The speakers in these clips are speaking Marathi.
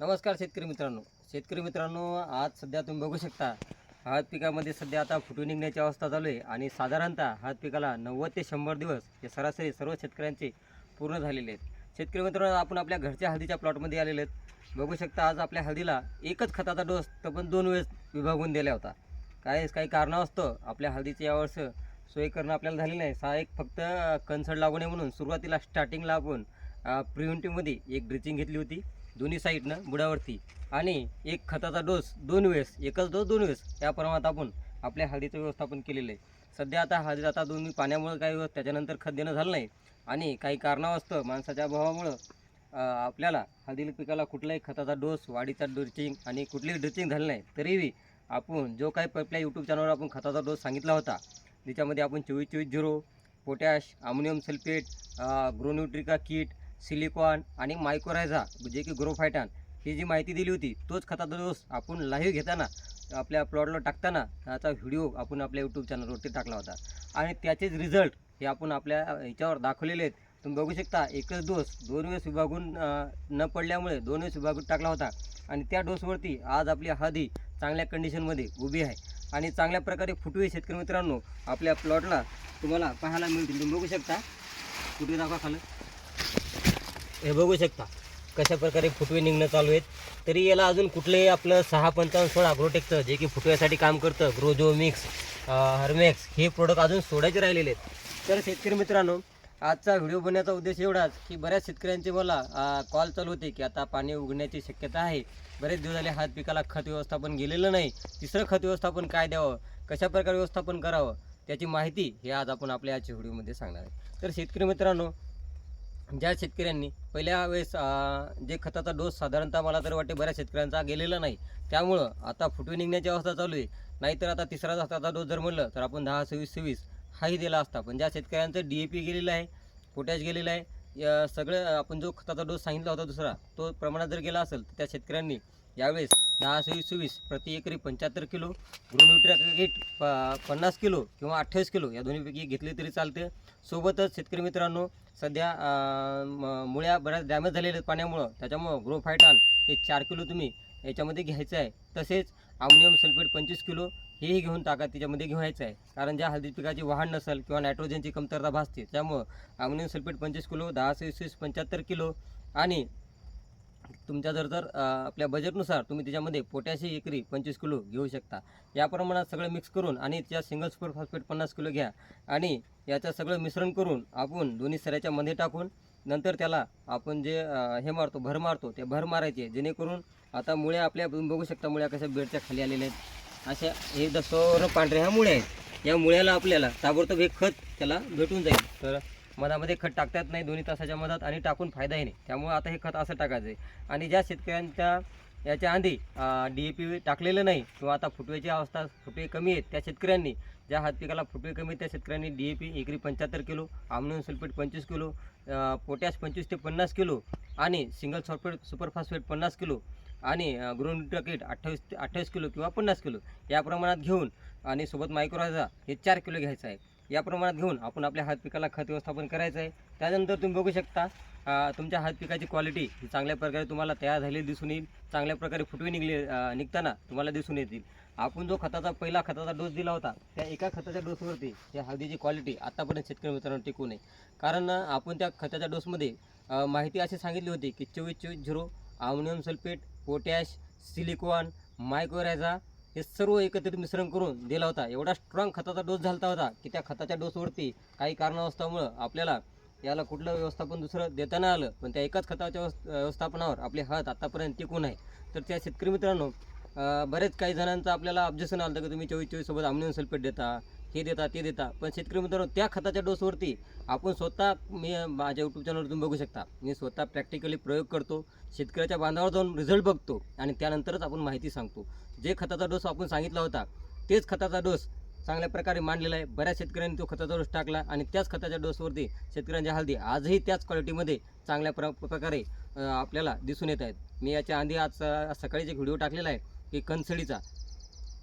नमस्कार शेतकरी मित्रांनो. शेतकरी मित्रांनो आज सध्या तुम्ही बघू शकता हळद पिकामध्ये सध्या आता फुटून निघण्याची अवस्था चालू आहे आणि साधारणतः हळद पिकाला नव्वद ते शंभर दिवस हे सरासरी सर्व शेतकऱ्यांचे पूर्ण झालेले आहेत. शेतकरी मित्रांनो आपण आपल्या घरच्या हळदीच्या प्लॉटमध्ये आलेले आहेत. बघू शकता आज आपल्या हळदीला एकच खताचा डोस तर पण दोन वेळेस विभागून दिला होता. काय काही कारणास्तव आपल्या हळदीचे यावर्ष सोय करणं आपल्याला झालेलं नाही. सा एक फक्त कन्सर्ट लागू नये म्हणून सुरुवातीला स्टार्टिंगला आपण प्रिव्हेंटिव्हमध्ये एक ड्रिचिंग घेतली होती. दोन्ही साईडनं बुडावरती. आणि एक खताचा डोस दोन वेळेस एकच डोस दोन वेळेस. या प्रमाणात आपण आपल्या हळदीचं व्यवस्थापन केलेलं आहे. सध्या आता हळदीत आता दोन्ही पाण्यामुळं काही त्याच्यानंतर खत देणं झालं नाही. आणि काही कारणावस्तव माणसाच्या अभावामुळं आपल्याला हळदी पिकाला कुठलाही खताचा डोस वाढीचा ड्रिचिंग आणि कुठलीही ड्रिचिंग झालं नाही. तरीही आपण जो काही आपल्या यूट्यूब चॅनलवर आपण खताचा डोस सांगितला होता त्याच्यामध्ये आपण चोवीस चोवीस झिरो पोटॅश अमोनियम सल्फेट ग्रोन्युट्रिका किट सिलिकॉन आणि मायक्रोरायझा जे की ग्रोफायटान ही जी माहिती दिली होती तोच खताचा डोस आपण लाईव्ह घेताना आपल्या प्लॉटला टाकताना त्याचा व्हिडिओ आपण आपल्या यूट्यूब चॅनलवरती टाकला होता. आणि त्याचेच रिझल्ट हे आपण आपल्या ह्याच्यावर दाखवलेले आहेत. तुम्ही बघू शकता एकच डोस दोन वेळेस विभागून न पडल्यामुळे दोन वेळेस विभागून टाकला होता. आणि त्या डोसवरती आज आपली हळदी चांगल्या कंडिशनमध्ये उभी आहे. आणि चांगल्या प्रकारे फुटवे शेतकरी मित्रांनो आपल्या प्लॉटला तुम्हाला पाहायला मिळतील. तुम्ही बघू शकता कुठे दाखवा खालं. हे बघू शकता कशा प्रकारे फुटवे निघणं चालू आहेत. तरी याला अजून कुठलेही आपलं सहा पंचावन्न सोळा अग्रोटेकचं जे की फुटव्यासाठी काम करतं ग्रोजो मिक्स हर्मेक्स हे प्रोडक्ट अजून सोडायचे राहिलेले आहेत. तर शेतकरी मित्रांनो आजचा व्हिडिओ बनण्याचा उद्देश एवढाच की बऱ्याच शेतकऱ्यांचे मला कॉल चालू होते की आता पाणी उघडण्याची शक्यता आहे. बरेच दिवस झाले हात पिकाला खत व्यवस्थापन गेलेलं नाही. तिसरं खत व्यवस्थापन काय द्यावं? कशा प्रकारे व्यवस्थापन करावं? त्याची माहिती हे आज आपण आपल्या आजच्या व्हिडिओमध्ये सांगणार आहे. तर शेतकरी मित्रांनो ज्या शेतकऱ्यांनी पहिल्या वेळेस जे खताचा डोस साधारणतः मला तर वाटते बऱ्याच शेतकऱ्यांचा गेलेला नाही. त्यामुळं आता फुटवे निघण्याची अवस्था चालू आहे. नाहीतर आता तिसरा खताचा डोस जर म्हणलं तर आपण दहा सव्वीस सव्वीस हाही दिला असता. पण ज्या शेतकऱ्यांचं डी ए पी गेलेलं आहे पोटॅश गेलेलं आहे या सगळं आपण जो खताचा डोस सांगितला होता दुसरा तो प्रमाणात जर गेला असेल तर त्या शेतकऱ्यांनी यावेळेस दहा सव्वीस सव्वीस प्रति एकरी पंच्याहत्तर किलो ग्रोन्युट्रिया प पन्नास किलो किंवा अठ्ठावीस किलो या दोन्हीपैकी घेतले तरी चालते. सोबतच शेतकरी मित्रांनो सध्या म- मुळ्या बऱ्याच डॅमेज झालेल्या आहेत पाण्यामुळं. त्याच्यामुळं ग्रोफायटान हे चार किलो तुम्ही याच्यामध्ये घ्यायचं आहे. तसेच अमोनियम सल्फेट पंचवीस किलो हेही घेऊन टाका त्याच्यामध्ये घ्यायचं आहे. कारण ज्या हळदी पिकाची वाढ नसेल किंवा नायट्रोजनची कमतरता भासते त्यामुळं अमोनियम सल्फेट पंचवीस किलो दहा सव्वीस पंच्याहत्तर किलो आणि तुमच्या जर जर आपल्या बजेटनुसार तुम्ही त्याच्यामध्ये पोटॅशी एकरी पंचवीस किलो घेऊ शकता. या प्रमाणात सगळं मिक्स करून आणि त्या सिंगल सुपर फॉस्फेट पन्नास किलो घ्या. आणि याचं सगळं मिश्रण करून आपण दोन्ही सऱ्याच्या मध्ये टाकून नंतर त्याला आपण जे हे मारतो भर मारतो ते भर मारायचे. जेणेकरून आता मुळ्या आपल्या बघू शकता मुळ्या कशा बेडच्या खाली आलेल्या आहेत. अशा हे दसोर पांढऱ्या ह्या मुळ्या आहेत. या मुळ्याला आपल्याला ताबडतोब हे खत त्याला भेटून जाईल. तर मधामध्ये खत टाकता येत नाही दोन्ही तासाच्या मधात आणि टाकून फायदाही नाही. त्यामुळे आता हे खत असं टाकायचं आहे. आणि ज्या शेतकऱ्यांच्या याच्या आधी डी ए पी टाकलेलं नाही किंवा आता फुटवेची अवस्था फुटवे कमी आहेत त्या शेतकऱ्यांनी ज्या हात पिकाला फुटवे कमी आहेत त्या शेतकऱ्यांनी डी ए पी एकरी पंच्याहत्तर किलो आमनोन सल्फेट पंचवीस किलो पोटॅश पंचवीस ते पन्नास किलो आणि सिंगल सॉल्फेट सुपरफास्फेट पन्नास किलो आणि ग्रोन किट अठ्ठावीस ते अठ्ठावीस किलो किंवा पन्नास किलो या प्रमाणात घेऊन आणि सोबत मायक्रोरायझा हे चार किलो घ्यायचं आहे. या प्रमाणात घेऊन आपण आपल्या हात पिकाला खत व्यवस्थापन करायचं आहे. त्यानंतर तुम्ही बघू शकता तुमच्या हात पिकाची क्वालिटी ही चांगल्या प्रकारे तुम्हाला तयार झालेली दिसून येईल. चांगल्या प्रकारे फुटवे निघले निघताना तुम्हाला दिसून येतील. आपण जो खताचा पहिला खताचा डोस दिला होता त्या एका खताच्या डोसवरती या हळदीची क्वालिटी आत्तापर्यंत शेतकरी मित्रांनो टिकू नये कारण आपण त्या खताच्या डोसमध्ये माहिती अशी सांगितली होती की चोवीस चोवीस zero ammonium sulphate potash silicon mycorrhiza हे सर्व एकत्रित मिश्रण करून दिला होता. एवढा स्ट्रॉंग खताचा डोस झाला होता की त्या खताच्या डोसवरती काही कारणावस्थामुळं आपल्याला याला कुठलं व्यवस्थापन दुसरं देता नाही आलं. पण त्या एकाच खताच्या व्यवस्थापनावर आपले हात आतापर्यंत टिकून आहे. तर त्या शेतकरी मित्रांनो बरेच काही जणांचं आपल्याला ऑब्जेक्शन आलं होतं की तुम्ही चोवीस चोवीससोबत अमोनियम सल्फेट देता. हे देता ते देता. पण शेतकरी मित्रांनो त्या खताच्या डोसवरती आपण स्वतः मी माझ्या यूट्यूब चॅनलवर तुम्ही बघू शकता. मी स्वतः प्रॅक्टिकली प्रयोग करतो. शेतकऱ्याच्या बांधावर जाऊन रिझल्ट बघतो आणि त्यानंतरच आपण माहिती सांगतो. जे खताचा डोस आपण सांगितला होता तेच खताचा डोस चांगल्या प्रकारे मांडलेला आहे. बऱ्याच शेतकऱ्यांनी तो खताचा डोस टाकला आणि त्याच खताच्या डोसवरती शेतकऱ्यांच्या हळदी आजही त्याच क्वालिटीमध्ये चांगल्या प्र प्रकारे आपल्याला दिसून येत आहेत. मी याच्या आधी आज सकाळी जे व्हिडिओ टाकलेला आहे की कणसडीचा.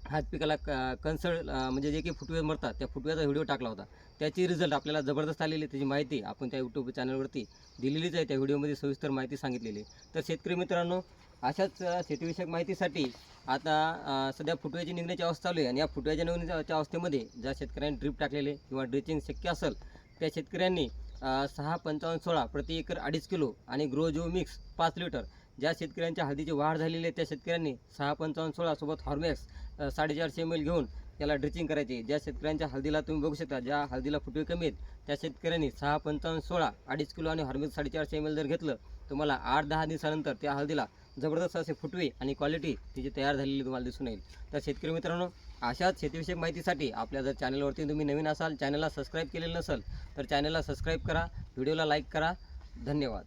हात पिकाला क- कणसळ म्हणजे जे काही फुटवे मरतात त्या फुटव्याचा व्हिडिओ टाकला होता. त्याची रिझल्ट आपल्याला जबरदस्त आलेली त्याची माहिती आपण त्या यूट्यूब चॅनलवरती दिलेलीच आहे. त्या व्हिडिओमध्ये सविस्तर माहिती सांगितलेली तर शेतकरी मित्रांनो अशाच शेतीविषयक माहितीसाठी आता सध्या फुटव्याची निघण्याची अवस्था चालू आहे. आणि या फुटव्याच्या निघण्याच्या अवस्थेमध्ये ज्या शेतकऱ्यांनी ड्रीप टाकलेले किंवा ड्रिचिंग शक्य असेल त्या शेतकऱ्यांनी सहा पंचावन्न सोळा प्रति एकर अडीच किलो आणि ग्रो जो मिक्स पाच लिटर ज्या शेतकऱ्यांच्या हळदीची वाढ झालेली आहे त्या शेतकऱ्यांनी सहा पंचावन्न सोळासोबत हॉर्मेक्स हॉर्मॅक्स साडेचारशे एम एल घेऊन त्याला ड्रिचिंग करायची. ज्या शेतकऱ्यांच्या हळदीला तुम्ही बघू शकता ज्या हळदीला फुटवे कमी आहेत त्या शेतकऱ्यांनी सहा पंचावन्न सोळा अडीच किलो आणि हॉर्मॅक्स साडेचारशे एम एल जर घेतलं तुम्हाला आठ दहा दिवसानंतर त्या हळदीला जबरदस्त असे फुटवे आणि क्वालिटी तिची तयार झालेली तुम्हाला दिसून येईल. तर शेतकरी मित्रांनो अशाच शेतीविषयक माहितीसाठी आपल्या जर चॅनलवरती तुम्ही नवीन असाल चॅनलला सबस्क्राईब केलेलं नसेल तर चॅनलला सबस्क्राईब करा व्हिडिओला लाईक करा. धन्यवाद.